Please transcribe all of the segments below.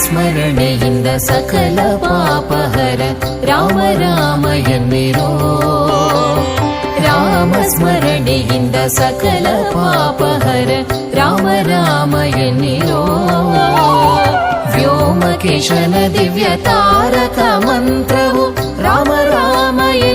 स्मरण सकल पापहर। राम रामो राम स्मरण सकल पापहर। राम रामयनिरो व्योम किशन दिव्यतारक मन्त्र। राम रामय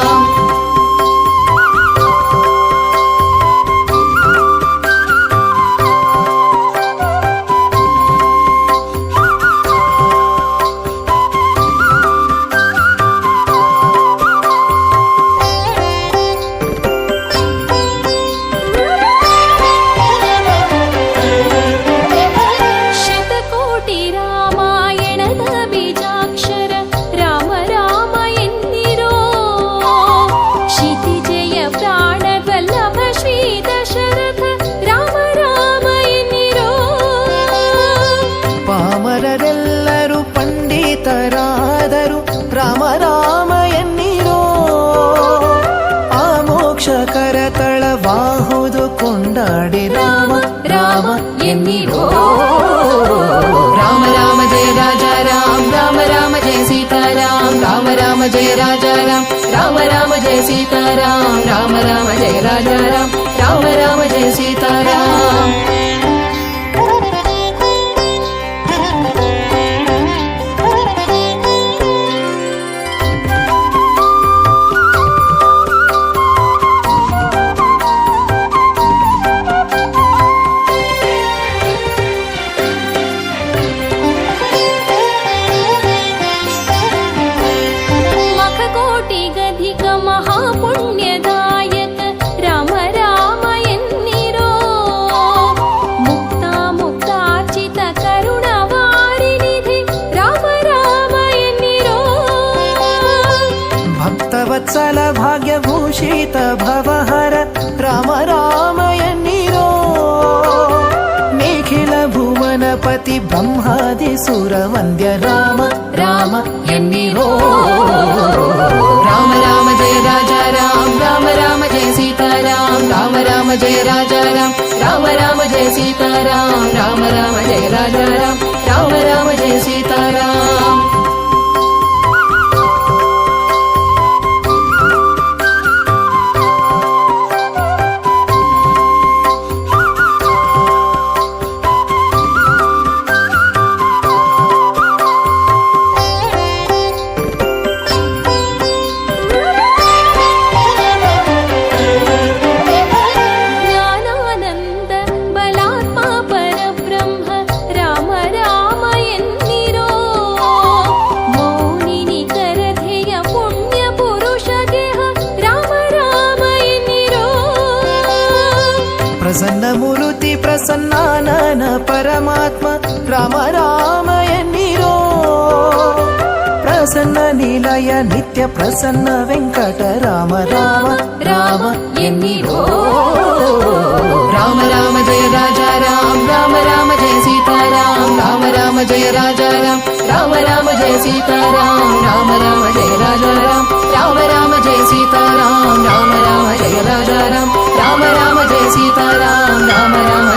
கொண்டாடே ராம ராம என்னிடோ ராம ராம ஜெய ராஜா ராம் ராம ராம ஜெய சீதாராம் ராம ராம ஜெய ராஜா ராம் ராம ராம ஜெய சீதாராம் ராம ராம ஜெய ராஜா ராம் ராம ராம ஜெய சீதாராம் सकलभाग्यभूषित भवहर राम रामय निरो निखिल भुवनपति ब्रह्मादिसुरवन्द्य राम राम यन्निरो राम राम जय राजा राम राम राम जय सीताराम राम राम जय राजा राम राम राम जय सीताराम राम राम जय राजा राम राम राम जय सीताराम ప్రసన్నాన పరమాత్మ రామ రామయ నీరో ప్రసన్న నిలయ నిత్య ప్రసన్న వెంకట రామ రామ రామ ఎన్నిరో రామ రామ జయ రాజా రామ రామ రామ జయ సీతారాం రామ రామ జయ రాజా రామ రామ రామ జయ సీతారాం రామ రామ జయ రాజా రామ రామ రామ జయ సీతారాం రామ రామ జయ రాజా రామ రామ రామ జయ సీతారాం రామ రామ